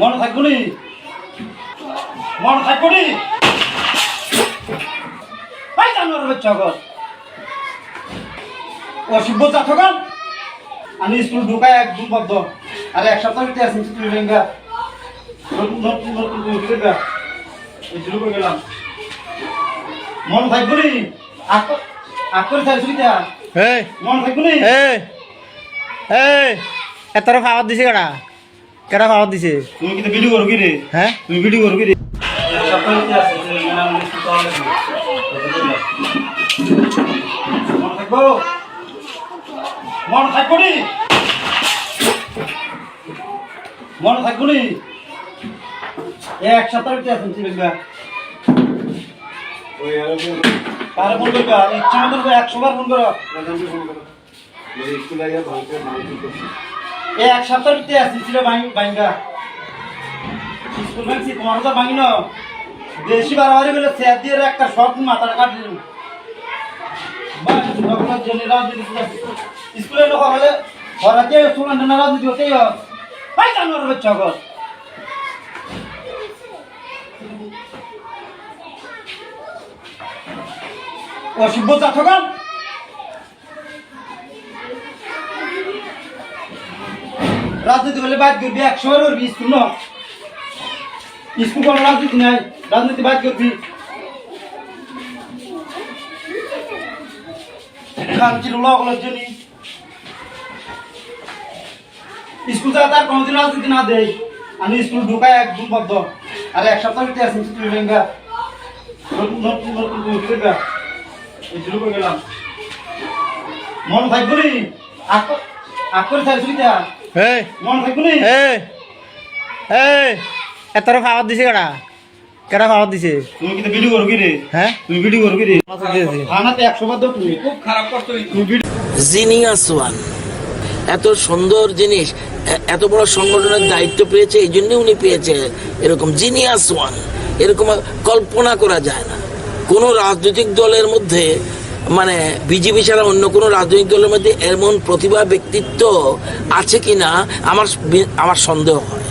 মনে থাকব নি মনে থাকব নি ঘর অসভ্য আমি স্কুল ঢুকাই একদম বদ্ধ। আর এক সপ্তাহ ভিতরে আছি তুই লেঙ্গা নতুন নতুন শুরু করে গেলাম। মন থাকব নি তা মন থাকব নি এই। এই এত দিছে কেডা? কেডা খাবার দিছে? তুমি কিন্তু ভিডিও করো কি রে? হ্যাঁ? তুমি ভিডিও করো কি রে? আছি স্কুল মন থাকব মন থাকব নি? মন থাকব নি? এক সপ্তাহ ভিতরে আছেন তুই লেঙ্গা কারে। ফোন করবা? ইচ্ছা মতো করবা একশো বার ফোন করো। এই এক সপ্তাহ ভিতরে আসি ছিল বাইঙ্গা স্কুল ভাঙছি তোমার তো ভাঙি বেশি বাড়াবাড়ি বলে স্যার দিয়ে একটা শর্ট মাথাটা কাট দিল। স্কুলে লোক হলে ঘরাতে না রাজনীতি হতেই হয়। ভাই জানোয়ার বাচ্চা ঘর অসভ্য জাতকান রাজনীতি বলে বাদ করবি, একশো বার করবি, স্কুল না স্কুল কোনো রাজনীতি নাই, রাজনীতি বাদ করবি। খানচির লগলের জন্য স্কুল যা তার কোনোদিন রাজনীতি না দেয় আমি স্কুল ঢুকাই একদম বদ্ধ আর এক সপ্তাহ ভিতরে আছি তুই লেঙ্গা নতুন নতুন নতুন এই শুরু গেলাম। মন থাকব নি আক আক করে চাইছি তা এই। মন থাকব নি এই। এই। এত খাবার দিছে কেডা? কেডা খাবার দিছে? তুমি কিন্তু ভিডিও করো কি রে? হ্যাঁ? তুমি ভিডিও করো কি রে? থানাতে একশো বার দাও তুমি। খুব খারাপ করছ তুমি জিনিয়াস ওয়ান। এত সুন্দর জিনিস এত বড় সংগঠনের দায়িত্ব পেয়েছে এই জন্য উনি পেয়েছে এরকম জিনিয়াস ওয়ান। এরকম কল্পনা করা যায় না। কোনো রাজনৈতিক দলের মধ্যে মানে বিজেপি ছাড়া অন্য কোনো রাজনৈতিক দলের মধ্যে এমন প্রতিভা, ব্যক্তিত্ব আছে কি না আমার আমার সন্দেহ হয়।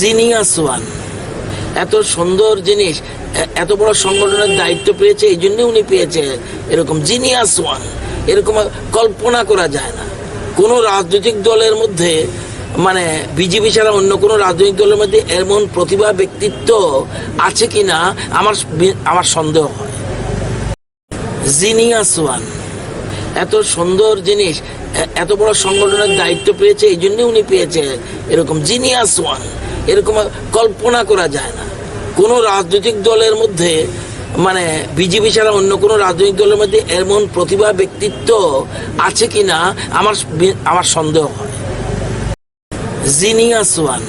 জিনিয়াস ওয়ান এত সুন্দর জিনিস এত বড় সংগঠনের দায়িত্ব পেয়েছে, এই জন্যে উনি পেয়েছে এরকম। জিনিয়াস ওয়ান এরকম কল্পনা করা যায় না। কোনো রাজনৈতিক দলের মধ্যে মানে বিজেপি ছাড়া অন্য কোনো রাজনৈতিক দলের মধ্যে এমন প্রতিভা, ব্যক্তিত্ব আছে কি না আমার আমার সন্দেহ হয়। এত সুন্দর জিনিস এত বড় সংগঠনের দায়িত্ব পেয়েছে, এই জন্য উনি পেয়েছে এরকম জিনিয়াস ওয়ান এরকম কল্পনা করা যায় না। কোনো রাজনৈতিক দলের মধ্যে মানে বিজেপি ছাড়া অন্য কোনো রাজনৈতিক দলের মধ্যে এমন প্রতিভা, ব্যক্তিত্ব আছে কি না আমার আমার সন্দেহ হয়। Genius one